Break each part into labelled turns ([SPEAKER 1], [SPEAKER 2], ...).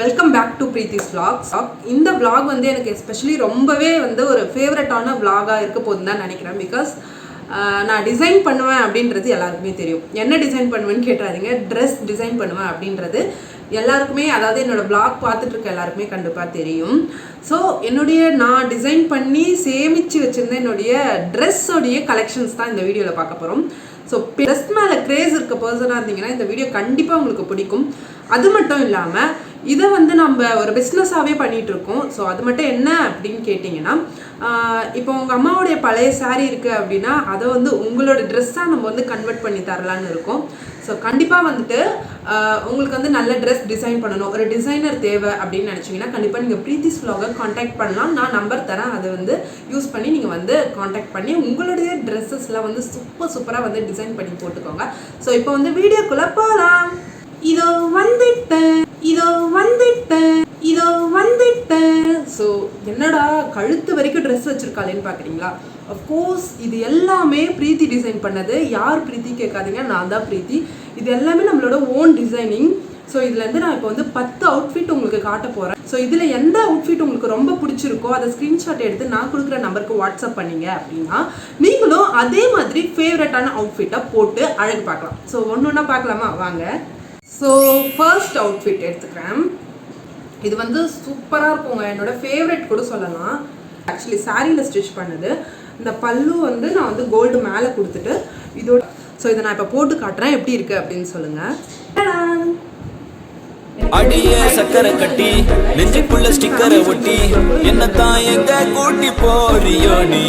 [SPEAKER 1] Welcome back to Preethi's vlogs. இந்த vlog வந்து எனக்கு எஸ்பெஷலி ரொம்பவே வந்து ஒரு ஃபேவரட்டான விளாகாக இருக்க போதுன்னு தான் நினைக்கிறேன். பிகாஸ் நான் டிசைன் பண்ணுவேன் அப்படின்றது எல்லாருக்குமே தெரியும். என்ன டிசைன் பண்ணுவேன்னு கேட்டுறாதீங்க. ட்ரெஸ் டிசைன் பண்ணுவேன் அப்படின்றது எல்லாருக்குமே அதாவது என்னோடய பிளாக் பார்த்துட்டு இருக்க எல்லாருக்குமே கண்டிப்பாக தெரியும். ஸோ என்னுடைய நான் டிசைன் பண்ணி சேமித்து வச்சுருந்த என்னுடைய ட்ரெஸ்ஸோடைய கலெக்ஷன்ஸ் தான் இந்த வீடியோவில் பார்க்க போகிறோம் ஸோ ட்ரெஸ் மேலே க்ரேஸ் இருக்க பர்சனாக இருந்தீங்கன்னா இந்த வீடியோ கண்டிப்பாக உங்களுக்கு பிடிக்கும். அது மட்டும் இல்லாமல் இதை வந்து நம்ம ஒரு பிஸ்னஸாகவே பண்ணிகிட்ருக்கோம் இருக்கோம் ஸோ அது மட்டும் என்ன அப்படின்னு கேட்டிங்கன்னா இப்போ உங்கள் அம்மாவுடைய பழைய சாரீ இருக்குது அப்படின்னா அதை வந்து உங்களோட ட்ரெஸ்ஸாக நம்ம வந்து கன்வெர்ட் பண்ணி தரலான்னு இருக்கோம். ஸோ கண்டிப்பாக வந்துட்டு உங்களுக்கு வந்து நல்ல ட்ரெஸ் டிசைன் பண்ணணும். ஒரு டிசைனர் தேவை அப்படின்னு நினச்சிங்கன்னா கண்டிப்பாக நீங்கள் ப்ரீத்திஸ் ஃப்ளாகை காண்டாக்ட் பண்ணலாம். நான் நம்பர் தரேன். அதை வந்து யூஸ் பண்ணி நீங்கள் வந்து காண்டாக்ட் பண்ணி உங்களுடைய ட்ரெஸ்ஸஸ்லாம் வந்து சூப்பர் சூப்பராக வந்து டிசைன் பண்ணி போட்டுக்கோங்க. ஸோ இப்போ வந்து வீடியோக்குள்ளே போகலாம் இதோ வந்துட்டேன். இதோ வந்துட்டேன் இதோ வந்துட்டேன் ஸோ என்னடா கழுத்து வரைக்கும் ட்ரெஸ் வச்சுருக்காளேன்னு பார்க்குறீங்களா அஃப்கோர்ஸ் இது எல்லாமே பிரீத்தி டிசைன் பண்ணது. யார் பிரீத்தி கேட்காதீங்க நான் தான் பிரீத்தி. இது எல்லாமே நம்மளோட ஓன் டிசைனிங் ஸோ இதுலேருந்து நான் இப்போ வந்து பத்து அவுட்ஃபிட் உங்களுக்கு காட்ட போகிறேன் ஸோ இதில் எந்த அவுட்ஃபிட் உங்களுக்கு ரொம்ப பிடிச்சிருக்கோ அதை ஸ்க்ரீன்ஷாட் எடுத்து நான் கொடுக்குற நம்பருக்கு வாட்ஸ்அப் பண்ணீங்க அப்படின்னா நீங்களும் அதே மாதிரி ஃபேவரட்டான அவுட்ஃபிட்டை போட்டு அழகு பார்க்கலாம். ஸோ ஒன்று ஒன்றா பார்க்கலாமா? வாங்க. ஸோ ஃபர்ஸ்ட் அவுட்ஃபிட் எடுத்துக்கிறேன். இது வந்து சூப்பராக இருக்குங்க. என்னோட ஃபேவரட் கூட சொல்லலாம். ஆக்சுவலி சாரியில் ஸ்டிச் பண்ணது. இந்த பல்லு வந்து நான் வந்து கோல்டு மேலே கொடுத்துட்டு இதோட ஸோ இதை நான் இப்போ போட்டு காட்டுறேன். எப்படி இருக்குது அப்படின்னு சொல்லுங்கள்
[SPEAKER 2] அடியே சக்கரை கட்டி நெஞ்சுக்குள்ள ஸ்டிக்கரை ஒட்டி என்னத்தான் எங்க கூட்டி போறியோ நீ?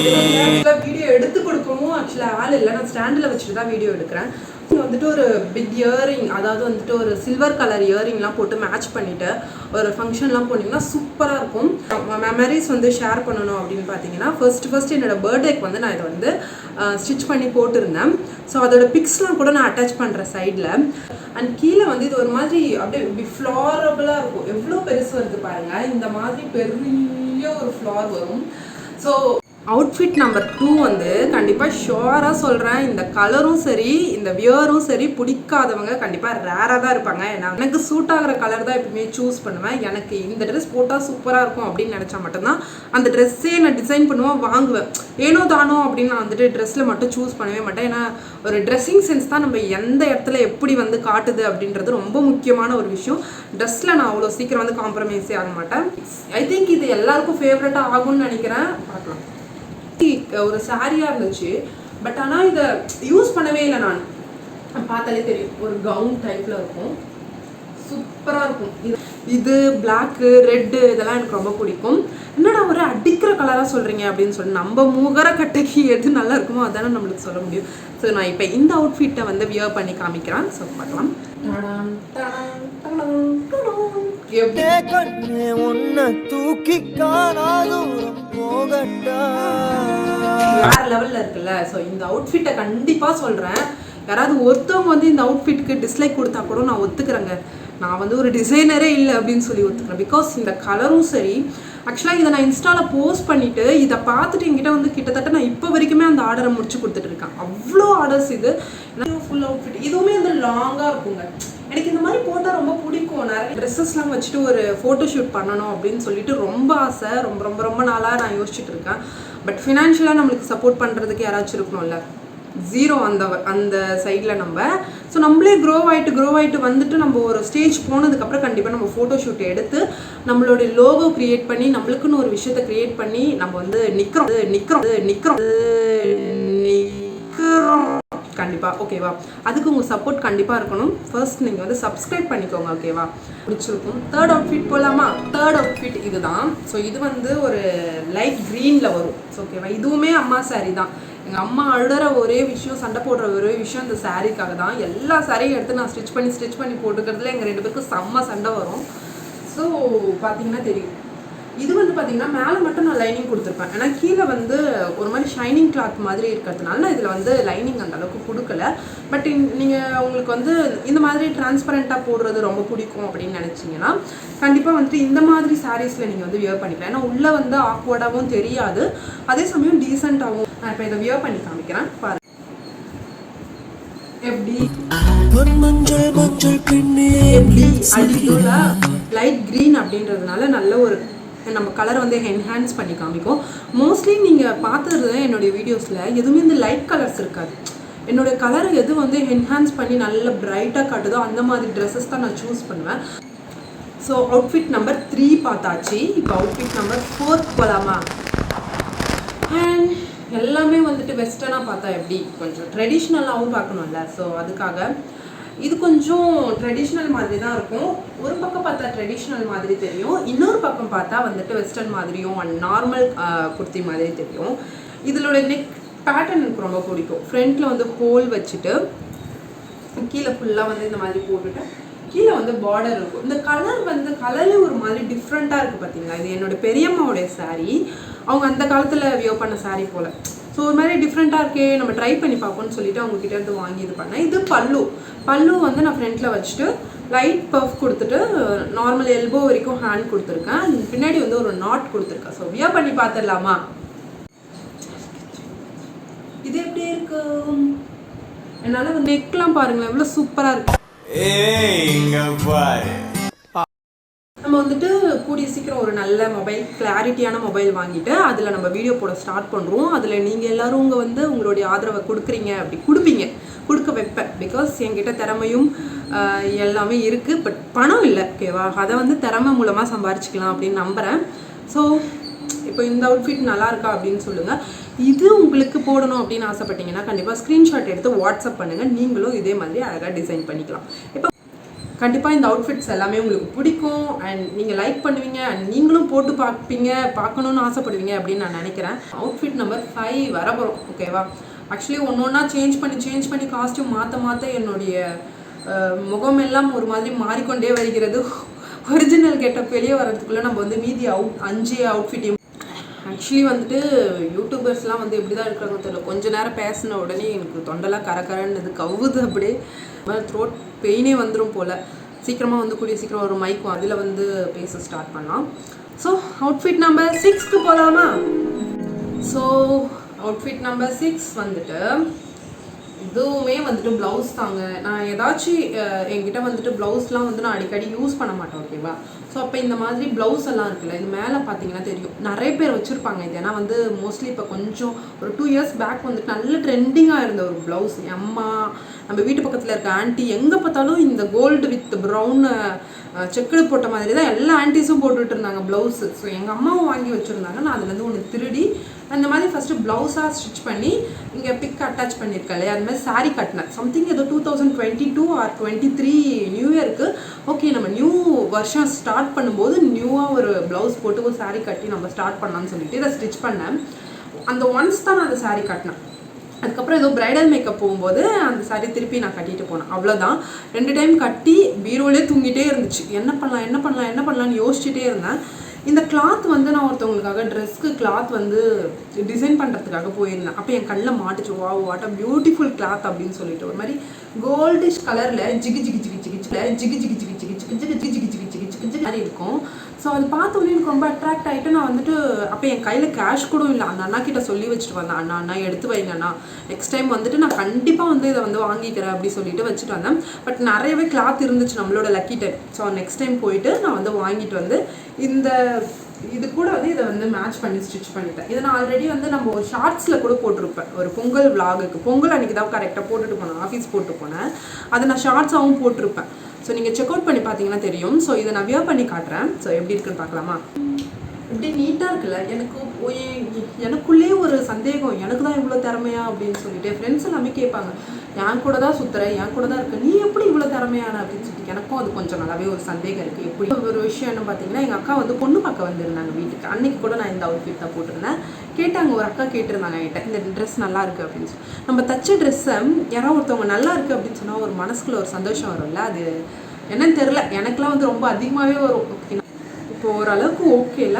[SPEAKER 1] வீடியோ எடுத்து கொடுக்கவும் ஆக்சுவலாக ஆள் இல்லை. நான் ஸ்டாண்டில் வச்சுட்டு தான் வீடியோ எடுக்கிறேன். வந்துட்டு ஒரு பிக் இயரிங் அதாவது வந்துட்டு ஒரு சில்வர் கலர் இயரிங்லாம் போட்டு மேட்ச் பண்ணிவிட்டு ஒரு ஃபங்க்ஷன்லாம் போனீங்கன்னா சூப்பராக இருக்கும். மெமரிஸ் வந்து ஷேர் பண்ணணும் அப்படின்னு பார்த்தீங்கன்னா ஃபர்ஸ்ட் ஃபர்ஸ்ட் என்னோட பர்த்டேக்கு வந்து நான் இதை வந்து ஸ்டிச் பண்ணி போட்டிருந்தேன். ஸோ அதோட பிக்ஸ்லாம் கூட நான் அட்டாச் பண்ணுற சைடில் அண்ட் கீழே வந்து இது ஒரு மாதிரி அப்படியே இப்படி ஃப்ளாரபுளாக இருக்கும். எவ்வளோ பெருசு வருது பாருங்கள் இந்த மாதிரி பெரிய ஒரு ஃப்ளார் வரும். ஸோ அவுட்ஃபிட் நம்பர் டூ வந்து கண்டிப்பாக ஷுவராக சொல்கிறேன் இந்த கலரும் சரி இந்த வியரும் சரி பிடிக்காதவங்க கண்டிப்பாக ரேராக தான் இருப்பாங்க. ஏன்னா எனக்கு சூட் ஆகிற கலர் தான் எப்பவுமே சூஸ் பண்ணுவேன். எனக்கு இந்த ட்ரெஸ் போட்டால் சூப்பராக இருக்கும் அப்படின்னு நினச்சா மட்டும்தான் அந்த ட்ரெஸ்ஸே நான் டிசைன் பண்ணுவேன் வாங்குவேன். ஏனோ தானோ அப்படின்னு நான் வந்துட்டு ட்ரெஸ்ஸில் மட்டும் சூஸ் பண்ணவே மாட்டேன். ஏன்னா ஒரு ட்ரெஸ்ஸிங் சென்ஸ் தான் நம்ம எந்த இடத்துல எப்படி வந்து காட்டுது அப்படின்றது ரொம்ப முக்கியமான ஒரு விஷயம். ட்ரெஸ்ஸில் நான் அவ்வளோ சீக்கிரம் வந்து காம்ப்ரமைஸே ஆக மாட்டேன். ஐ திங்க் இது எல்லாருக்கும் ஃபேவரட்டாக ஆகும்னு நினைக்கிறேன். பார்க்கலாம். ஒரு சாரியாக இருந்துச்சு. பட் ஆனால் இதை யூஸ் பண்ணவே இல்லை நான். பார்த்தாலே தெரியும். ஒரு கவுன் டைப்பில் இருக்கும். சூப்பராக இருக்கும். இது இது பிளாக்கு ரெட்டு இதெல்லாம் எனக்கு ரொம்ப பிடிக்கும். என்னடா ஒரு அடிக்கிற கலராக சொல்கிறீங்க அப்படின்னு சொல்லி நம்ம மூகர கட்டைக்கு எது நல்லா இருக்குமோ அதானே நம்மளுக்கு சொல்ல முடியும். ஸோ நான் இப்போ இந்த அவுட்ஃபிட்டை வந்து வியர் பண்ணி காமிக்கிறேன். ஸோ பார்க்கலாம்.
[SPEAKER 2] உன்னை தூக்கி காணாதூரம் போகட்டா.
[SPEAKER 1] வேற லெவல்ல இருக்குல்ல. ஸோ இந்த அவுட்ஃபிட்டை கண்டிப்பாக சொல்கிறேன் யாராவது ஒருத்தவங்க வந்து இந்த அவுட்ஃபிட்க்கு டிஸ்லைக் கொடுத்தா கூட நான் ஒத்துக்கிறேங்க. நான் வந்து ஒரு டிசைனரே இல்லை அப்படின்னு சொல்லி ஒத்துக்கிறேன். பிகாஸ் இந்த கலரும் சரி ஆக்சுவலாக இதை நான் இன்ஸ்டாவில் போஸ்ட் பண்ணிட்டு இதை பார்த்துட்டு என்கிட்ட வந்து கிட்டத்தட்ட நான் இப்போ வரைக்குமே அந்த ஆர்டரை முடிச்சு கொடுத்துட்டு இருக்கேன். அவ்வளோ ஆர்டர்ஸ் இது. ஃபுல் அவுட்ஃபிட் இதுவுமே வந்து லாங்காக இருக்குங்க. எனக்கு இந்த மாதிரி போட்டால் ரொம்ப பிடிக்கும். நிறைய ட்ரெஸ்ஸஸ்லாம் வச்சுட்டு ஒரு ஃபோட்டோ ஷூட் பண்ணணும் அப்படின்னு சொல்லிட்டு ரொம்ப ஆசை. ரொம்ப ரொம்ப ரொம்ப நாளாக நான் யோசிச்சுட்டு இருக்கேன். பட் ஃபினான்ஷியலாக நம்மளுக்கு சப்போர்ட் பண்ணுறதுக்கு யாராச்சும் இருக்கணும்ல? ஜீரோ அந்த அந்த சைடில் நம்ம. ஸோ நம்மளே க்ரோ ஆகிட்டு க்ரோ ஆகிட்டு வந்துட்டு நம்ம ஒரு ஸ்டேஜ் போனதுக்கப்புறம் கண்டிப்பாக நம்ம ஃபோட்டோ ஷூட் எடுத்து நம்மளுடைய லோகோ க்ரியேட் பண்ணி நம்மளுக்குன்னு ஒரு விஷயத்தை க்ரியேட் பண்ணி நம்ம வந்து நிற்கிறோம் நிற்கிறோம் நிற்கிறோம் நிற்கிறோம் கண்டிப்பாக ஓகேவா அதுக்கு உங்கள் சப்போர்ட் கண்டிப்பாக இருக்கணும். ஃபர்ஸ்ட் நீங்கள் வந்து சப்ஸ்கிரைப் பண்ணிக்கோங்க ஓகேவா பிடிச்சிருக்கும். தேர்ட் அவுட்ஃபிட் போகலாமா தேர்ட் அவுட்ஃபிட் இதுதான். ஸோ இது வந்து ஒரு லைட் க்ரீனில் வரும். ஸோ ஓகேவா இதுவுமே அம்மா saree தான். எங்கள் அம்மா அழுகிற ஒரே விஷயம் சண்டை போடுற ஒரே விஷயம் இந்த சாரீக்காக தான். எல்லா சாரியும் எடுத்து நான் ஸ்டிச் பண்ணி ஸ்டிச் பண்ணி போட்டுக்கிறதுல எங்கள் ரெண்டு பேருக்கும் செம்ம சண்டை வரும். ஸோ பார்த்தீங்கன்னா தெரியும். இது வந்து பார்த்தீங்கன்னா மேலே மட்டும் நான் லைனிங் கொடுத்துருப்பேன். ஏன்னா கீழே வந்து ஒரு மாதிரி ஷைனிங் கிளாத் மாதிரி இருக்கிறதுனால நான் இதில் வந்து லைனிங் அந்த அளவுக்கு கொடுக்கல. பட் நீங்கள் உங்களுக்கு வந்து இந்த மாதிரி டிரான்ஸ்பரண்ட்டாக போடுறது ரொம்ப பிடிக்கும் அப்படின்னு நினச்சிங்கன்னா கண்டிப்பாக வந்துட்டு இந்த மாதிரி சாரீஸில் நீங்கள் வந்து வியர் பண்ணிக்கலாம். ஏன்னா உள்ளே வந்து ஆக்வர்டாகவும் தெரியாது. அதே சமயம் டீசெண்டாகவும் நான் இப்போ இதை வியர் பண்ணி காமிக்கிறேன். பாருங்க. எப்படி? லைட் க்ரீன் அப்படின்றதுனால நல்ல ஒரு நம்ம கலர் வந்து என்ஹான்ஸ் பண்ணி காமிக்கும். மோஸ்ட்லி நீங்கள் பார்த்தது என்னுடைய வீடியோஸில் எதுவுமே இந்த லைட் கலர்ஸ் இருக்காது. என்னோட கலர் எது வந்து என்ஹான்ஸ் பண்ணி நல்ல பிரைட்டாக காட்டுதோ அந்த மாதிரி ட்ரெஸ்ஸஸ் தான் நான் சூஸ் பண்ணுவேன். ஸோ அவுட்ஃபிட் நம்பர் த்ரீ பார்த்தாச்சு. இப்போ அவுட்ஃபிட் நம்பர் ஃபோர்த் போகலாமா அண்ட் எல்லாமே வந்துட்டு வெஸ்டர்னாக பார்த்தா எப்படி? கொஞ்சம் ட்ரெடிஷ்னலாகவும் பார்க்கணும்ல. ஸோ அதுக்காக இது கொஞ்சம் ட்ரெடிஷ்னல் மாதிரி தான் இருக்கும். ஒரு பக்கம் பார்த்தா ட்ரெடிஷ்னல் மாதிரி தெரியும். இன்னொரு பக்கம் பார்த்தா வந்துட்டு வெஸ்டர்ன் மாதிரியும் அண்ட் நார்மல் குர்த்தி மாதிரி தெரியும். இதோட நெக் பேட்டர்ன் எனக்கு ரொம்ப பிடிக்கும். ஃப்ரண்ட்டில் வந்து ஹோல் வச்சுட்டு கீழே ஃபுல்லாக வந்து இந்த மாதிரி போட்டுட்டு கீழே வந்து பார்டர் இருக்கும். இந்த கலர் வந்து கலரே ஒரு மாதிரி டிஃப்ரெண்ட்டாக இருக்குது பார்த்தீங்களா? இது என்னோட பெரியம்மாவுடைய சாரீ அவங்க அந்த காலத்தில் வியோ பண்ண சாரீ போல். ஸோ ஒரு மாதிரி டிஃப்ரெண்ட்டாக இருக்கே நம்ம ட்ரை பண்ணி பார்ப்போம்னு சொல்லிட்டு அவங்க கிட்ட இருந்து வாங்கி இது பண்ணேன். இது பல்லு. பல்லு வந்து நான் ஃப்ரண்ட்டில் வச்சுட்டு லைட் பஃப் கொடுத்துட்டு நார்மல் எல்போ வரைக்கும் ஹேண்ட் கொடுத்துருக்கேன். பின்னாடி வந்து ஒரு நாட் கொடுத்துருக்கேன். ஸோ வியா பண்ணி பார்த்துடலாமா? இது எப்படி இருக்கு? என்னால் நெக்லாம் பாருங்களேன் எவ்வளோ சூப்பராக இருக்கு.
[SPEAKER 2] ஏங்க பாரு.
[SPEAKER 1] நம்ம வந்துட்டு கூடிய சீக்கிரம் ஒரு நல்ல மொபைல் கிளாரிட்டியான மொபைல் வாங்கிட்டு அதில் நம்ம வீடியோ போட ஸ்டார்ட் பண்ணுறோம் அதில் நீங்கள் எல்லாரும் இங்கே வந்து உங்களுடைய ஆதரவை கொடுக்குறீங்க அப்படி கொடுப்பீங்க. கொடுக்க வைப்பேன். பிகாஸ் என்கிட்ட திறமையும் எல்லாமே இருக்குது பட் பணம் இல்லை. ஓகேவா அதை வந்து திறமை மூலமாக சம்பாரிச்சிக்கலாம் அப்படின்னு நம்புகிறேன் ஸோ இப்போ இந்த அவுட்ஃபிட் நல்லா இருக்கா அப்படின்னு சொல்லுங்கள் இது உங்களுக்கு போடணும் அப்படின்னு ஆசைப்பட்டீங்கன்னா கண்டிப்பாக ஸ்க்ரீன்ஷாட் எடுத்து வாட்ஸ்அப் பண்ணுங்கள் நீங்களும் இதே மாதிரி அழகாக டிசைன் பண்ணிக்கலாம். இப்போ கண்டிப்பாக இந்த அவுட்ஃபிட்ஸ் எல்லாமே உங்களுக்கு பிடிக்கும். அண்ட் நீங்கள் லைக் பண்ணுவீங்க. அண்ட் நீங்களும் போட்டு பார்ப்பீங்க. பார்க்கணுன்னு ஆசைப்படுவீங்க அப்படின்னு நான் நினைக்கிறேன். அவுட்ஃபிட் நம்பர் ஃபைவ் வரப்போகிறோம் ஓகேவா ஆக்சுவலி ஒன்று ஒன்றா சேஞ்ச் பண்ணி சேஞ்ச் பண்ணி காஸ்ட்யூம் மாற்ற மாற்ற என்னுடைய முகம் எல்லாம் ஒரு மாதிரி மாறிக்கொண்டே வருகிறது. ஒரிஜினல் கெட்டப் வெளியே வர்றதுக்குள்ளே நம்ம வந்து மீதி அவுட் அஞ்சு அவுட்ஃபிட்டையும் ஆக்சுவலி வந்துட்டு யூடியூபர்ஸ்லாம் வந்து எப்படி தான் இருக்கிறாங்க தெரியல. கொஞ்ச நேரம் பேசின உடனே எனக்கு தொண்டெல்லாம் கரகரன்னு கவுது அப்படியே. த்ரோட் பெயினே வந்துடும் போல். சீக்கிரமாக வந்து கூடிய சீக்கிரம் ஒரு மைக்கும் அதில் வந்து பேச ஸ்டார்ட் பண்ணலாம். ஸோ அவுட்ஃபிட் நம்பர் சிக்ஸ்க்கு போகலாமா ஸோ அவுட்ஃபிட் நம்பர் சிக்ஸ் வந்துட்டு இதுவுமே வந்துட்டு ப்ளவுஸ் தாங்க. நான் ஏதாச்சும் என்கிட்ட வந்துட்டு ப்ளவுஸ்லாம் வந்து நான் அடிக்கடி யூஸ் பண்ண மாட்டேன் ஓகேவா ஸோ அப்போ இந்த மாதிரி ப்ளவுஸ் எல்லாம் இருக்குல்ல இது மேலே பார்த்தீங்கன்னா தெரியும். நிறைய பேர் வச்சுருப்பாங்க இது. ஏன்னா வந்து மோஸ்ட்லி இப்போ கொஞ்சம் ஒரு டூ இயர்ஸ் பேக் வந்துட்டு நல்ல ட்ரெண்டிங்காக இருந்த ஒரு ப்ளவுஸ் அம்மா நம்ம வீட்டு பக்கத்தில் இருக்க ஆண்டி எங்கே பார்த்தாலும் இந்த கோல்டு வித் ப்ரௌன் செக்குடு போட்ட மாதிரி தான் எல்லா ஆன்ட்டிஸும் போட்டுட்டு இருந்தாங்க ப்ளவுஸு ஸோ எங்கள் அம்மாவும் வாங்கி வச்சுருந்தாங்க. நான் அதுலேருந்து ஒன்று திருடி அந்த மாதிரி ஃபஸ்ட்டு ப்ளவுஸாக ஸ்டிச் பண்ணி இங்கே பிக் அட்டாச் பண்ணியிருக்கேன் இல்லையா? அது மாதிரி சாரீ கட்டினேன் சம்திங் ஏதோ two thousand twenty two or twenty three new இயருக்கு ஓகே நம்ம நியூ வருஷம் ஸ்டார்ட் பண்ணும்போது நியூவாக ஒரு ப்ளவுஸ் போட்டு ஒரு சாரீ கட்டி நம்ம ஸ்டார்ட் பண்ணலாம்னு சொல்லிட்டு இதை ஸ்டிச் பண்ணேன். அந்த ஒன்ஸ் தான் நான் அந்த சாரீ கட்டினேன். அதுக்கப்புறம் ஏதோ பிரைடல் மேக்கப் போகும்போது அந்த saree திருப்பி நான் கட்டிட்டு போனேன். அவ்வளோதான் ரெண்டு டைம் கட்டி பீரோலே தூங்கிட்டே இருந்துச்சு. என்ன பண்ணலாம் என்ன பண்ணலாம் என்ன பண்ணலாம்னு யோசிச்சுட்டே இருந்தேன். இந்த கிளாத் வந்து நான் ஒருத்தவங்களுக்காக ட்ரெஸ்க்கு கிளாத் வந்து டிசைன் பண்ணுறதுக்காக போயிருந்தேன் அப்போ என் கண்ணில் மாட்டுச்சு வா வாட் அ பியூட்டிஃபுல் கிளாத் அப்படின்னு சொல்லிட்டு ஒரு மாதிரி கோல்டிஷ் கலரில் ஜிகி ஜிகி ஜிகி ஜிகி ஜிகி ஜிகி ஜிகி ஜிகி ஜிகி ஜிகி ஜிகி ஜிகி ஜிகி ஜிகி ஜிகி ஜிகி மாதிரி இருக்கும் ஸோ அது பார்த்த உடனே எனக்கு ரொம்ப அட்ராக்ட் ஆகிட்டு நான் வந்துட்டு அப்போ என் கையில் கேஷ் கூட இல்லை அந்த அண்ணா கிட்ட சொல்லி வச்சுட்டு வந்தேன் அண்ணா அண்ணா எடுத்து வைங்க அண்ணா நெக்ஸ்ட் டைம் வந்துட்டு நான் கண்டிப்பாக வந்து இதை வந்து வாங்கிக்கிறேன் அப்படி சொல்லிட்டு வச்சுட்டு வந்தேன் பட் நிறையவே கிளாத் இருந்துச்சு நம்மளோட lucky time so next time போயிட்டு நான் வந்து வாங்கிட்டு வந்து இந்த இது கூட வந்து இதை வந்து மேட்ச் பண்ணி ஸ்டிச் பண்ணிட்டேன் இதை நான் ஆல்ரெடி வந்து நம்ம ஒரு ஷார்ட்ஸில் கூட போட்டிருப்பேன். ஒரு பொங்கல் விலாகுக்கு பொங்கல் அன்றைக்கி தான் கரெக்டாக போட்டுட்டு போனேன். ஆஃபீஸ் போட்டு போனேன். அதை நான் ஷார்ட்ஸாகவும் போட்டிருப்பேன். ஸோ நீங்கள் செக் அவுட் பண்ணி பார்த்தீங்கன்னா தெரியும். ஸோ இதை நான் வியர் பண்ணி காட்டுறேன். ஸோ எப்படி இருக்குன்னு பார்க்கலாமா? இப்படி நீட்டாக இருக்குல்ல? எனக்கு ஒ- எனக்குள்ளே ஒரு சந்தேகம் எனக்கு தான் இவ்வளோ திறமையா அப்படின்னு சொல்லிட்டு ஃப்ரெண்ட்ஸ் எல்லாமே கேட்பாங்க. என் கூட தான் சுற்றுறேன் என் கூட தான் இருக்கு நீ எப்படி இவ்வளோ திறமையான? அப்படின்னு சொல்லிட்டு எனக்கும் அது கொஞ்சம் நல்லாவே ஒரு சந்தேகம் இருக்குது எப்படி? ஒரு விஷயம் என்ன பார்த்தீங்கன்னா எங்கள் அக்கா வந்து பொண்ணு பார்க்க வந்திருந்தாங்க வீட்டுக்கு. அன்னைக்கு கூட நான் இந்த அவுட்ஃபிட் தான் போட்டிருந்தேன். கேட்டாங்க ஒரு அக்கா கேட்டிருந்தாங்க என்கிட்ட இந்த ட்ரெஸ் நல்லா இருக்குது அப்படின்னு சொல்லி. நம்ம தச்ச ட்ரெஸ்ஸை யாராவது ஒருத்தவங்க நல்லா இருக்குது அப்படின்னு சொன்னால் ஒரு மனசுக்குள்ள ஒரு சந்தோஷம் வரும்ல? அது என்னன்னு தெரில எனக்குலாம் வந்து ரொம்ப அதிகமாகவே வரும். ஓகே இப்போ ஓரளவுக்கு ஓகேல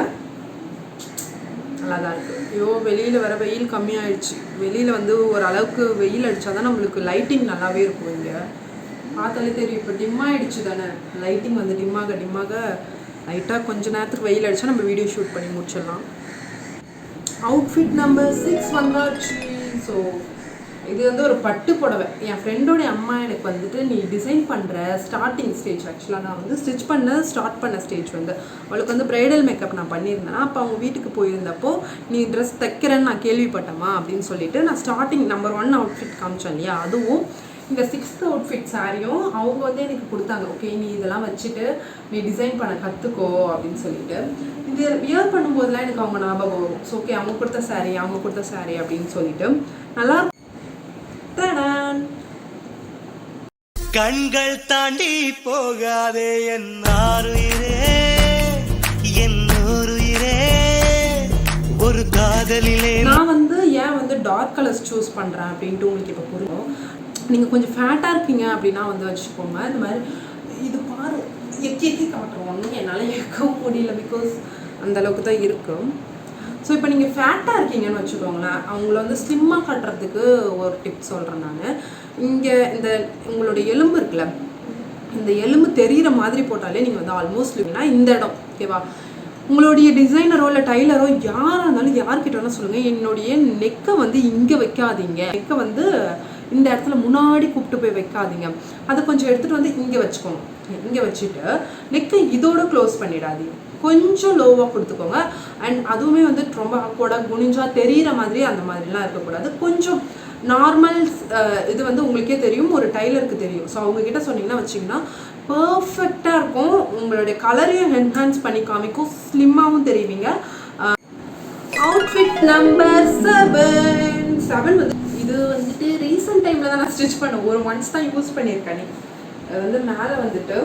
[SPEAKER 1] நல்லா தான் இருக்குது ஐயோ வெளியில் வர வெயில் கம்மியாயிடுச்சு. வெளியில் வந்து ஒரு அளவுக்கு வெயில் அடித்தா தான் நம்மளுக்கு லைட்டிங் நல்லாவே இருக்கும் இங்கே. பார்த்தாலே தெரியும் இப்போ டிம் ஆகிடுச்சு தானே. லைட்டிங் வந்து டிம்மாக டிம்மாக லைட்டாக கொஞ்ச நேரத்துக்கு வெயில் அடித்தா நம்ம வீடியோ ஷூட் பண்ணி முடிச்சிடலாம். அவுட்ஃபிட் நம்பர் சிக்ஸ் வந்தாச்சு. ஸோ இது வந்து ஒரு பட்டு புடவை. என் ஃப்ரெண்டோடைய அம்மா எனக்கு வந்துட்டு நீ டிசைன் பண்ணுற ஸ்டார்டிங் ஸ்டேஜ் ஆக்சுவலாக நான் வந்து ஸ்டிச் பண்ண ஸ்டார்ட் பண்ண ஸ்டேஜ் வந்து. அவளுக்கு வந்து ப்ரைடல் மேக்கப் நான் பண்ணியிருந்தேன்னா அப்போ அவங்க வீட்டுக்கு போயிருந்தப்போ நீ ட்ரெஸ் தைக்கிறேன்னு நான் கேள்விப்பட்டமா அப்படின்னு சொல்லிட்டு நான் ஸ்டார்டிங் நம்பர் ஒன் அவுட்ஃபிட் காமிச்சேன் இல்லையா? அதுவும் இந்த சிக்ஸ்த் அவுட்ஃபிட் சாரியும் அவங்க வந்து எனக்கு கொடுத்தாங்க. ஓகே நீ இதெல்லாம் வச்சுட்டு நீ டிசைன் பண்ண கற்றுக்கோ அப்படின்னு சொல்லிட்டு. இது வியர் பண்ணும்போதெல்லாம் எனக்கு அவங்க ஞாபகம் வரும். ஸோ ஓகே அவங்க கொடுத்த சாரி அவங்க கொடுத்த சாரி அப்படின்னு சொல்லிட்டு. நல்லா
[SPEAKER 2] கண்கள் தாண்டி போகாதே என் ஆறுயிரே என் நூறுயிரே. ஒரு காதலிலே
[SPEAKER 1] நான் வந்து ஏன் வந்து டார்க் கலர்ஸ் சூஸ் பண்ணுறேன் அப்படின்ட்டு உங்களுக்கு இப்போ புரியும். நீங்கள் கொஞ்சம் ஃபேட்டாக இருக்கீங்க அப்படின்னா வந்து வச்சுக்கோங்க. இந்த மாதிரி இது பாரு எக்கி எக்கி காட்டுறோம் என்னால் எக்கவும் முடியல பிகாஸ் அந்த அளவுக்கு தான் இருக்கும். ஸோ இப்போ நீங்கள் ஃபேட்டாக இருக்கீங்கன்னு வச்சுக்கோங்களேன் அவங்கள வந்து ஸ்லிம்மாக காட்டுறதுக்கு ஒரு டிப் சொல்கிறேன் நான். இங்கே இந்த உங்களுடைய எலும்பு இருக்குல்ல இந்த எலும்பு தெரிகிற மாதிரி போட்டாலே நீங்கள் வந்து ஆல்மோஸ்ட் இல்லைன்னா இந்த இடம் ஓகேவா உங்களுடைய டிசைனரோ இல்லை டைலரோ யாராக இருந்தாலும் யார்கிட்ட வேணால் சொல்லுங்கள் என்னுடைய நெக்கை வந்து இங்கே வைக்காதீங்க. நெக்கை வந்து இந்த இடத்துல முன்னாடி கூப்பிட்டு போய் வைக்காதீங்க. அதை கொஞ்சம் எடுத்துகிட்டு வந்து இங்கே வச்சுக்கோங்க. இங்கே வச்சுட்டு நெக்கை இதோட க்ளோஸ் பண்ணிடாதீங்க. கொஞ்சம் லோவாக கொடுத்துக்கோங்க. அண்ட் அதுவுமே வந்து ரொம்ப ஆக்வர்டாக குனிஞ்சா தெரிகிற மாதிரி அந்த மாதிரிலாம் இருக்கக்கூடாது. கொஞ்சம் நார்மல் uh, இது வந்து உங்களுக்கே தெரியும் ஒரு டைலருக்கு தெரியும். ஸோ அவங்க கிட்ட சொன்னீங்கன்னா வச்சிங்கன்னா பர்ஃபெக்டாக இருக்கும். உங்களுடைய கலரையும் என்ஹான்ஸ் பண்ணி காமிக்கும். ஸ்லிம்மாகவும் தெரிவிங்க. அவுட்ஃபிட் நம்பர் செவன் செவன் வந்து இது வந்துட்டு ரீசெண்ட் டைமில் தான் நான் ஸ்டிச் பண்ணேன். ஒரு ஒன்ஸ் தான் யூஸ் பண்ணியிருக்கேன். நீ அது வந்து மேலே வந்துட்டு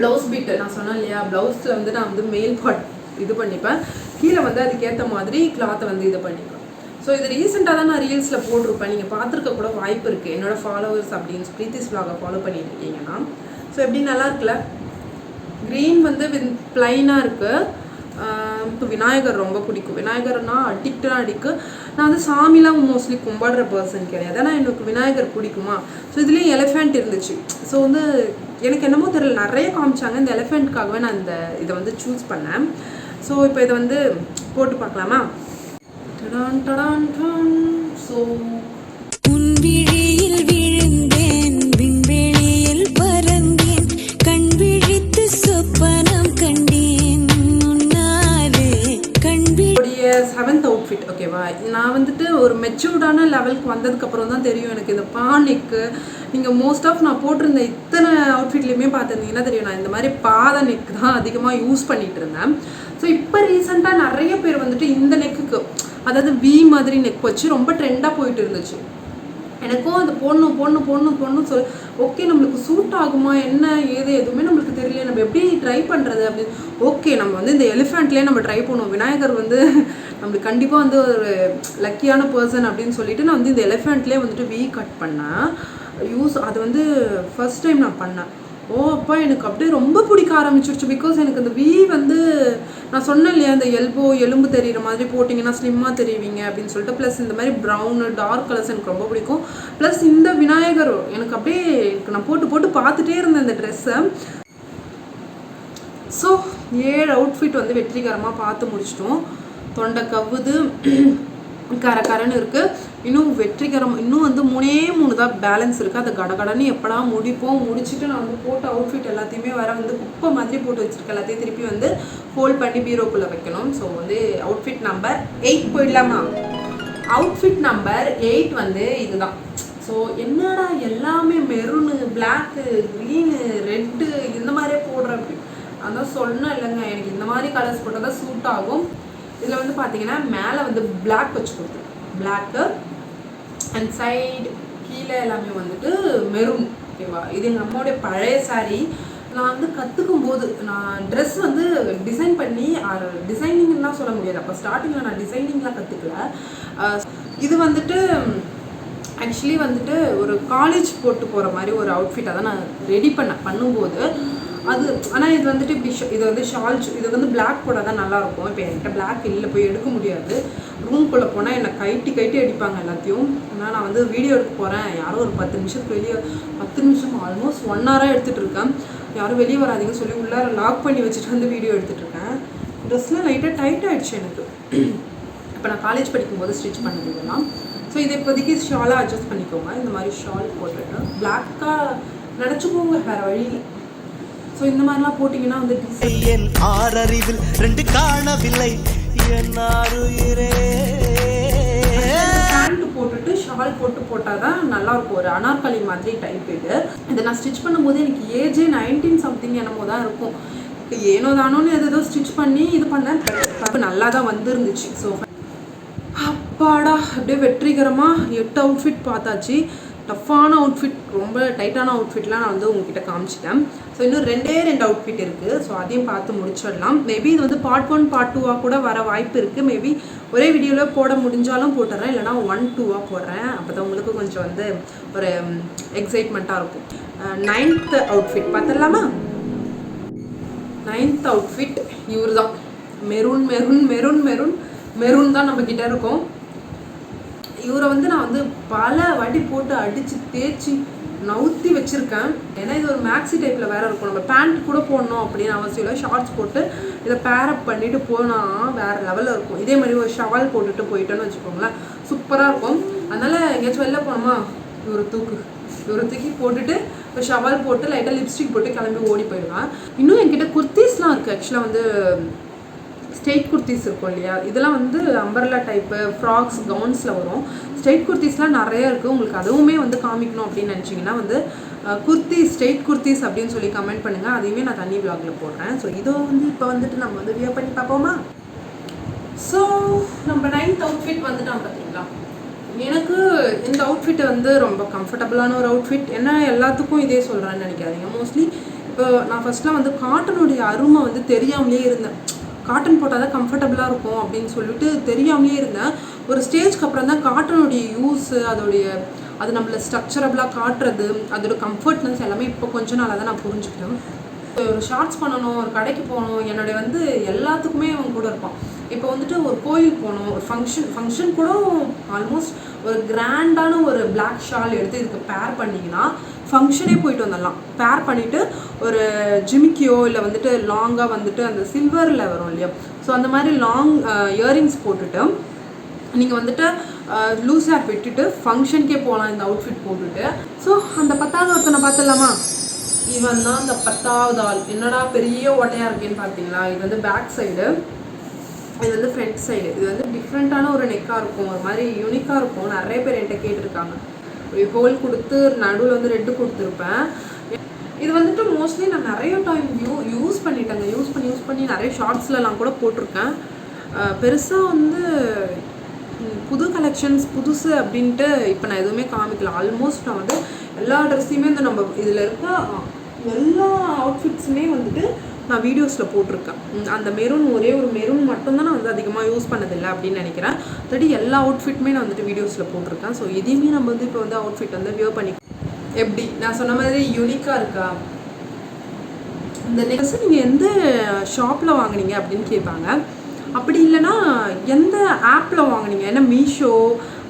[SPEAKER 1] ப்ளவுஸ் பீட்டு நான் சொன்னேன் இல்லையா? ப்ளவுஸில் வந்து நான் வந்து மேல் பாட் இது பண்ணிப்பேன். கீழே வந்து அதுக்கேற்ற மாதிரி கிளாத்தை வந்து இது பண்ணிப்பேன். ஸோ இது ரீசெண்டாக தான் நான் ரீல்ஸில் போட்டிருப்பேன். நீங்கள் பார்த்துருக்க கூட வாய்ப்பு இருக்குது என்னோடய ஃபாலோவர்ஸ் அப்படின்னு ப்ரீத்திஸ் vlog-அ ஃபாலோ பண்ணிட்டு இருக்கீங்கன்னா ஸோ எப்படி நல்லா இருக்குல்ல? க்ரீன் வந்து வித் பிளைனாக இருக்குது இப்போ விநாயகர் ரொம்ப பிடிக்கும். விநாயகர்னா அடிக்டாக அடிக்கு நான் வந்து சாமிலாம் மோஸ்ட்லி கும்பாடுற பர்சன் கிடையாது. ஆனால் எனக்கு விநாயகர் பிடிக்குமா? ஸோ இதுலேயும் எலிஃபெண்ட் இருந்துச்சு. ஸோ வந்து எனக்கு என்னமோ தெரியல. நிறைய காமிச்சாங்க. இந்த எலிஃபெண்ட்காகவே நான் இந்த இதை வந்து சூஸ் பண்ணேன். ஸோ இப்போ இதை வந்து போட்டு பார்க்கலாமா? டடான் டடான் டான் ஸோ
[SPEAKER 3] விழியில் விழுந்தேன் விண்வெளியில் பறந்தேன் கண் விழித்து சொப்பனம் கண்டேன்.
[SPEAKER 1] செவன்த் அவுட்ஃபிட் ஓகேவா நான் வந்துட்டு ஒரு மெச்சூர்டான லெவலுக்கு வந்ததுக்கப்புறம் தான் தெரியும் எனக்கு இந்த பானிக்கு நீங்கள் மோஸ்ட் ஆஃப் நான் போட்டிருந்த இத்தனை அவுட்ஃபிட்லேயுமே பார்த்துருந்தீங்கன்னா தெரியும்? நான் இந்த மாதிரி பாத நெக் தான் அதிகமாக யூஸ் பண்ணிட்டு இருந்தேன். ஸோ இப்போ ரீசெண்டாக நிறைய பேர் வந்துட்டு இந்த நெக்குக்கு அதாவது வி மாதிரி நெக் வச்சு ரொம்ப ட்ரெண்டாக போயிட்டு இருந்துச்சு. எனக்கும் அது போடணும் போடணும் போடணும் போடணும் சொல்லி ஓகே நம்ம சூட் ஆகுமா? என்ன? ஏது? எதுவுமே நம்மளுக்கு தெரியல நம்ம எப்படி ட்ரை பண்ணுறது அப்படின்னு ஓகே நம்ம வந்து இந்த எலிஃபெண்ட்லேயே நம்ம ட்ரை பண்ணுவோம். விநாயகர் வந்து நம்மளுக்கு கண்டிப்பாக வந்து ஒரு லக்கியான பர்சன் அப்படின்னு சொல்லிட்டு நான் வந்து இந்த எலிஃபெண்ட்லேயே வந்துட்டு வி கட் பண்ணேன். யூஸ் அது வந்து ஃபர்ஸ்ட் டைம் நான் பண்ணேன். ஓ அப்பா எனக்கு அப்படியே ரொம்ப பிடிக்க ஆரம்பிச்சிருச்சு. பிகாஸ் எனக்கு அந்த வி வந்து நான் சொன்னேன் இல்லையா அந்த எல்போ எலும்பு தெரியுற மாதிரி போட்டிங்கன்னா ஸ்லிம்மாக தெரிவிங்க அப்படின்னு சொல்லிட்டு ப்ளஸ் இந்த மாதிரி ப்ரௌனு டார்க் கலர்ஸ் எனக்கு ரொம்ப பிடிக்கும். ப்ளஸ் இந்த விநாயகர் எனக்கு அப்படியே நான் போட்டு போட்டு பார்த்துட்டே இருந்தேன் இந்த ட்ரெஸ்ஸை ஸோ ஏழு அவுட்ஃபிட் வந்து வெற்றிகரமாக பார்த்து முடிச்சிட்டோம். தொண்டை கவ்வுது கர இருக்குது இன்னும் வெற்றிகரம் இன்னும் வந்து மூணே மூணு தான் பேலன்ஸ் இருக்குது அதை கடகடன்னு எப்படா முடிப்போம்? முடிச்சுட்டு நான் வந்து போட்ட அவுட்ஃபிட் எல்லாத்தையுமே வர வந்து குப்பை மாதிரி போட்டு வச்சுருக்க எல்லாத்தையும் திருப்பி வந்து ஃபோல்ட் பண்ணி பீரோக்குள்ளே வைக்கணும். ஸோ வந்து அவுட்ஃபிட் நம்பர் எயிட் போயிடலாமா? அவுட்ஃபிட் நம்பர் எயிட் வந்து இதுதான். ஸோ என்னடா எல்லாமே மெரூனு பிளாக்கு க்ரீனு ரெட்டு இந்த மாதிரியே போடுற அப்படி. அதான் சொன்னேன் இல்லைங்க எனக்கு இந்த மாதிரி கலர்ஸ் போட்டால் தான் சூட் ஆகும். இதில் வந்து பார்த்தீங்கன்னா மேலே வந்து பிளாக் வச்சு கொடுத்துருக்கேன் பிளாக்கு அண்ட் சைடு கீழே எல்லாமே வந்துட்டு மெரூன் ஓகேவா இது எங்கள் அம்மாவுடைய பழைய saree. நான் வந்து கற்றுக்கும் போது நான் ட்ரெஸ் வந்து டிசைன் பண்ணி டிசைனிங்லாம் சொல்ல முடியாது. அப்போ ஸ்டார்டிங்கில் நான் டிசைனிங்லாம் கற்றுக்கல இது வந்துட்டு ஆக்சுவலி வந்துட்டு ஒரு காலேஜ் போட்டு போகிற மாதிரி ஒரு அவுட்ஃபிட்டாக தான் நான் ரெடி பண்ண பண்ணும்போது அது ஆனால் இது வந்துட்டு இப்படி இது வந்து ஷால் இது வந்து பிளாக் போட தான் நல்லாயிருக்கும். இப்போ என்கிட்ட பிளாக் இல்லை போய் எடுக்க முடியாது. ரூம்குள்ளே போனால் என்னை கைட்டி கைட்டி அடிப்பாங்க எல்லாத்தையும். ஆனால் நான் வந்து வீடியோ எடுக்க போகிறேன் யாரும் ஒரு பத்து நிமிஷத்துக்கு வெளியே பத்து நிமிஷம் ஆல்மோஸ்ட் ஒன் ஹவராக எடுத்துகிட்டு இருக்கேன். யாரும் வெளியே வராதீங்கன்னு சொல்லி உள்ளார லாக் பண்ணி வச்சுட்டு வந்து வீடியோ எடுத்துகிட்டு இருக்கேன். ட்ரெஸ்லாம் லைட்டாக டைட் ஆகிடுச்சு எனக்கு. இப்போ நான் காலேஜ் படிக்கும்போது ஸ்டிச் பண்ணது இதெல்லாம். ஸோ இதை இப்போதைக்கு ஷாலாக அட்ஜஸ்ட் பண்ணிக்கோங்க. இந்த மாதிரி ஷால் போட்டுட்டு. பிளாக்காக நினச்சிக்கோங்க வேறு வழி ஸோ இந்த மாதிரிலாம் போட்டிங்கன்னா வந்து.
[SPEAKER 2] என் ஆறறிவில் ரெண்டு காணவில்லை. என் ஆறுயிரே.
[SPEAKER 1] பேண்ட் போட்டுட்டு ஷால் போட்டு போட்டால் தான் நல்லா இருக்கும் ஒரு அனார்கலி மாதிரி டைப் இது. இதை நான் ஸ்டிச் பண்ணும்போது எனக்கு ஏஜே நைன்டீன் சம்திங் என்னமோ தான் இருக்கும். ஏனோ தானோன்னு எதோ ஸ்டிச் பண்ணி இது பண்ணேன். நல்லா தான் வந்துருந்துச்சு. ஸோ அப்பாடா அப்படியே வெற்றிகரமாக எட்டு அவுட்ஃபிட் பார்த்தாச்சு. டஃப்பான அவுட்ஃபிட் ரொம்ப டைட்டான அவுட்ஃபிட்லாம் நான் வந்து உங்ககிட்ட காமிச்சிட்டேன். ஸோ இன்னும் ரெண்டே ரெண்டு அவுட்ஃபிட் இருக்குது ஸோ அதையும் பார்த்து முடிச்சிடலாம். மேபி இது வந்து பார்ட் ஒன் பார்ட் டூவாக கூட வர வாய்ப்பு இருக்குது மேபி ஒரே வீடியோவில் போட முடிஞ்சாலும் போட்டுறேன் இல்லைனா ஒன் டூவாக போடுறேன். அப்போ தான் உங்களுக்கு கொஞ்சம் வந்து ஒரு எக்ஸைட்மெண்ட்டாக இருக்கும். நைன்த் அவுட்ஃபிட் பார்த்துடலாமா? நைன்த் அவுட்ஃபிட் இவர் தான் maroon maroon maroon maroon maroon தான் நம்ம இருக்கும். இவரை வந்து நான் வந்து பல வாட்டி போட்டு அடித்து தேய்ச்சி நவுத்தி வச்சுருக்கேன். ஏன்னா இது ஒரு மேக்ஸி டைப்பில் வேறு இருக்கும். நம்ம பேண்ட் கூட போடணும் அப்படின்னு அவசியம் இல்லை. ஷார்ட்ஸ் போட்டு இதை பேரப் பண்ணிவிட்டு போனால் வேறு லெவலில் இருக்கும். இதே மாதிரி ஒரு ஷவால் போட்டுட்டு போயிட்டோன்னு வச்சுக்கோங்களேன். சூப்பராக இருக்கும். அதனால் எங்கேயாச்சும் வெளில போனோமா? இவர் தூக்கு. இவரை தூக்கி போட்டுட்டு ஒரு ஷவால் போட்டு லைட்டாக லிப்ஸ்டிக் போட்டு கிளம்பி ஓடி போயிடுவேன். இன்னும் என்கிட்ட குர்த்திஸ்லாம் இருக்குது ஆக்சுவலாக வந்து ஸ்ட்ரெயிட் குர்த்திஸ் இருக்கும் இல்லையா? இதெல்லாம் வந்து அம்பர்லா டைப்பு ஃப்ராக்ஸ் கவுன்ஸில் வரும். ஸ்ட்ரெயிட் குர்த்திஸ்லாம் நிறைய இருக்குது உங்களுக்கு அதுவுமே வந்து காமிக்கணும் அப்படின்னு நினச்சிங்கன்னா வந்து குர்த்தி ஸ்ட்ரெயிட் குர்த்திஸ் அப்படின்னு சொல்லி கமெண்ட் பண்ணுங்கள் அதையுமே நான் தண்ணி vlogல போடுறேன். ஸோ இதோ வந்து இப்போ வந்துட்டு நம்ம வந்து வியர் பண்ணி பார்ப்போமா? ஸோ நம்ம நைன்த் அவுட்ஃபிட் வந்துட்டான் பார்த்தீங்களா எனக்கு இந்த அவுட்ஃபிட் வந்து ரொம்ப கம்ஃபர்டபுளான ஒரு அவுட்ஃபிட் என்ன எல்லாத்துக்கும் இதே சொல்கிறேன்னு நினைக்காதீங்க. மோஸ்ட்லி இப்போ நான் ஃபஸ்ட்லாம் வந்து காட்டனுடைய அருமை வந்து தெரியாமலே இருந்தேன். காட்டன் போட்டால் தான் கம்ஃபர்டபுளாக இருக்கும் அப்படின்னு சொல்லிட்டு தெரியாமலே இருந்தேன். ஒரு ஸ்டேஜ்க்கு அப்புறம் தான் காட்டனுடைய யூஸு அதோடைய அது நம்மள ஸ்ட்ரக்சரபிளாக காட்டுறது அதோட கம்ஃபர்ட்னஸ் எல்லாமே இப்போ கொஞ்ச நாளாக தான் நான் புரிஞ்சுக்கிட்டேன். ஒரு ஷார்ட்ஸ் பண்ணணும் ஒரு கடைக்கு போகணும் என்னுடைய வந்து எல்லாத்துக்குமே அவன் கூட இருப்பான். இப்போ வந்துட்டு ஒரு கோயில் போகணும் ஒரு ஃபங்க்ஷன் ஃபங்க்ஷன் கூட ஆல்மோஸ்ட் ஒரு கிராண்டான ஒரு பிளாக் ஷால் எடுத்து இதுக்கு பேர் பண்ணிங்கன்னா ஃபங்க்ஷனே போயிட்டு வந்துடலாம். பேர் பண்ணிவிட்டு ஒரு ஜிமிக்கியோ இல்லை வந்துட்டு லாங்காக வந்துட்டு அந்த சில்வரில் வரும் இல்லையா? ஸோ அந்த மாதிரி லாங் இயரிங்ஸ் போட்டுட்டு நீங்கள் வந்துட்டு லூஸ் ஹேர் விட்டுட்டு ஃபங்க்ஷனுக்கே போகலாம் இந்த அவுட்ஃபிட் போட்டுட்டு. ஸோ அந்த பத்தாவது ஒருத்தனை பார்த்துடலாமா? இவன் தான் அந்த பத்தாவது ஆள். என்னடா பெரிய ஓட்டையாக இருக்கேன்னு பார்த்தீங்களா? இது வந்து பேக் சைடு இது வந்து ஃப்ரண்ட் சைடு இது வந்து டிஃப்ரெண்ட்டான ஒரு நெக்காக இருக்கும். ஒரு மாதிரி யூனிக்காக இருக்கும். நிறைய பேர் என்கிட்ட கேட்டிருக்காங்க. ஹோல் கொடுத்து நடுவில் வந்து ரெட்டு கொடுத்துருப்பேன். இது வந்துட்டு மோஸ்ட்லி நான் நிறைய டைம் யூ யூஸ் பண்ணிட்டேங்க. யூஸ் பண்ணி யூஸ் பண்ணி நிறைய ஷார்ட்ஸ்லலாம் கூட போட்டிருக்கேன். பெருசாக வந்து புது கலெக்ஷன்ஸ் புதுசு அப்படின்ட்டு இப்போ நான் எதுவுமே காமிக்கல. ஆல்மோஸ்ட் நான் வந்து எல்லா ட்ரெஸ்ஸையுமே இந்த நம்ம இதில் இருக்க எல்லா அவுட்ஃபிட்ஸுமே வந்துட்டு நான் வீடியோஸில் போட்டிருக்கேன். அந்த மெரூன் ஒரே ஒரு மெரூன் மட்டும்தான் நான் வந்து அதிகமாக யூஸ் பண்ணதில்லை அப்படின்னு நினைக்கிறேன். தடி எல்லா அவுட்ஃபிட்டுமே நான் வந்துட்டு வீடியோஸில் போட்டிருக்கேன். ஸோ எதையுமே நம்ம வந்து இப்போ வந்து அவுட்ஃபிட் வந்து வியர் பண்ணி எப்படி? நான் சொன்ன மாதிரி யூனிக்காக இருக்கா? இந்த நெக்ஸ்ட் நீங்கள் எந்த ஷாப்பில் வாங்குனீங்க அப்படின்னு கேட்பாங்க. அப்படி இல்லைன்னா எந்த ஆப்பில் வாங்குனீங்க? ஏன்னா மீஷோ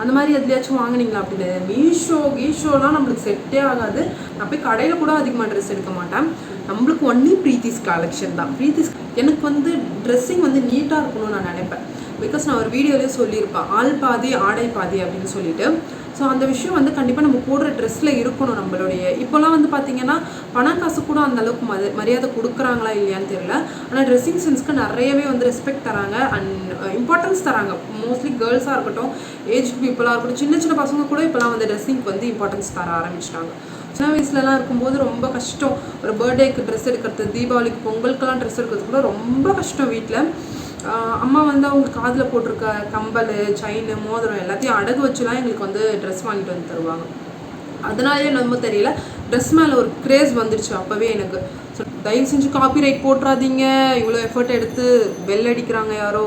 [SPEAKER 1] அந்த மாதிரி எதுலையாச்சும் வாங்குனீங்களா அப்படின்னு? மீஷோ கீஷோலாம் நம்மளுக்கு செட்டே ஆகாது. நான் போய் கடையில் கூட அதிகமாக ட்ரெஸ் எடுக்க மாட்டேன். நம்மளுக்கு ஒன்லி ப்ரீத்திஸ் கலெக்ஷன் தான். ப்ரீத்திஸ் எனக்கு வந்து ட்ரெஸ்ஸிங் வந்து நீட்டாக இருக்கணும்னு நான் நினைப்பேன். பிகாஸ் நான் ஒரு வீடியோலேயே சொல்லியிருப்பேன். ஆள் பாதி ஆடை பாதி அப்படின்னு சொல்லிட்டு. ஸோ அந்த விஷயம் வந்து கண்டிப்பாக நம்ம போடுற ட்ரெஸ்ஸில் இருக்கணும் நம்மளுடைய. இப்போலாம் வந்து பார்த்தீங்கன்னா பணம் காசு கூட அந்த அளவுக்கு மதி மரியாதை கொடுக்குறாங்களா இல்லையான்னு தெரியல. ஆனால் ட்ரெஸ்ஸிங் சென்ஸ்க்கு நிறையவே வந்து ரெஸ்பெக்ட் தராங்க. அண்ட் இம்பார்ட்டன்ஸ் uh, தராங்க. மோஸ்ட்லி கேர்ள்ஸாக இருக்கட்டும் ஏஜ் பீப்புளாக இருக்கட்டும் சின்ன சின்ன பசங்க கூட இப்போலாம் வந்து ட்ரெஸ்ஸிங்க்கு வந்து இம்பார்ட்டன்ஸ் தர ஆரம்பிச்சிட்டாங்க. சின்ன வயசுலலாம் இருக்கும்போது ரொம்ப கஷ்டம். ஒரு பர்த்டேக்கு ட்ரெஸ் எடுக்கிறது தீபாவளிக்கு பொங்கலுக்கெல்லாம் ட்ரெஸ் எடுக்கிறது கூட ரொம்ப கஷ்டம் வீட்டில் அம்மா வந்து அவங்க காதில் போட்டிருக்க கம்பல் செயின் மோதிரம் எல்லாத்தையும் அடகு வச்சுலாம் எங்களுக்கு வந்து ட்ரெஸ் வாங்கிட்டு வந்து தருவாங்க. அதனாலே நம்ம தெரியல ட்ரெஸ் மேலே ஒரு க்ரேஸ் வந்துடுச்சு அப்போவே எனக்கு. ஸோ தயவு செஞ்சு காப்பி ரைட் போட்டுறாதீங்க. இவ்வளோ எஃபர்ட் எடுத்து பெல் அடிக்கிறாங்க யாரோ.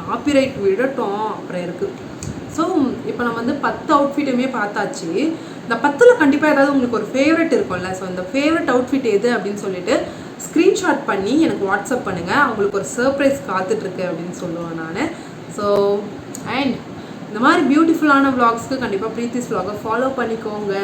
[SPEAKER 1] காப்பிரைட் விடட்டும். அப்புறம் இருக்குது ஸோ இப்போ நம்ம வந்து பத்து அவுட்ஃபிட்டுமே பார்த்தாச்சு. இந்த பத்தில் கண்டிப்பாக ஏதாவது உங்களுக்கு ஒரு ஃபேவரட் இருக்கும்ல. ஸோ இந்த ஃபேவரட் அவுட்ஃபிட் எது அப்படின்னு சொல்லிட்டு ஸ்க்ரீன்ஷாட் பண்ணி எனக்கு வாட்ஸ்அப் பண்ணுங்கள் அவங்களுக்கு ஒரு சர்ப்ரைஸ் காத்துட்ருக்கு அப்படின்னு சொல்லுவேன் நான். ஸோ அண்ட் இந்த மாதிரி பியூட்டிஃபுல்லான vlogsக்கு கண்டிப்பாக ப்ரீத்திஸ் vlog-அ ஃபாலோ பண்ணிக்கோங்க.